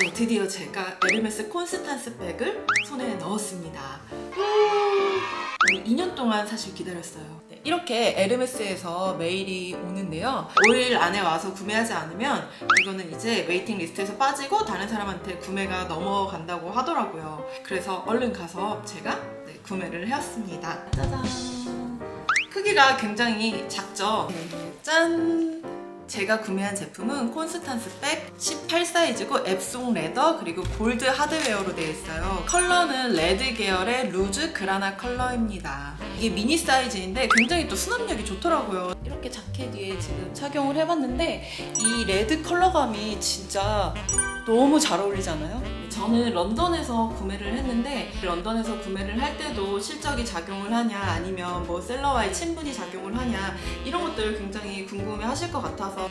네, 드디어 제가 에르메스 콘스탄스 백을 손에 넣었습니다. 2년 동안 사실 기다렸어요. 네, 이렇게 에르메스에서 메일이 오는데요. 5일 안에 와서 구매하지 않으면 이거는 이제 웨이팅 리스트에서 빠지고 다른 사람한테 구매가 넘어간다고 하더라고요. 그래서 얼른 가서 제가 네, 구매를 해왔습니다. 짜잔. 크기가 굉장히 작죠? 네, 짠! 제가 구매한 제품은 콘스탄스 백 18 사이즈고 앱송 레더 그리고 골드 하드웨어로 되어 있어요. 컬러는 레드 계열의 루즈 그라나 컬러입니다. 이게 미니 사이즈인데 굉장히 또 수납력이 좋더라고요. 이렇게 자켓 위에 지금 착용을 해봤는데 이 레드 컬러감이 진짜 너무 잘 어울리잖아요. 저는 런던에서 구매를 했는데 런던에서 구매를 할 때도 실적이 작용을 하냐 아니면 뭐 셀러와의 친분이 작용을 하냐 이런 것들 굉장히 궁금해 하실 것 같아서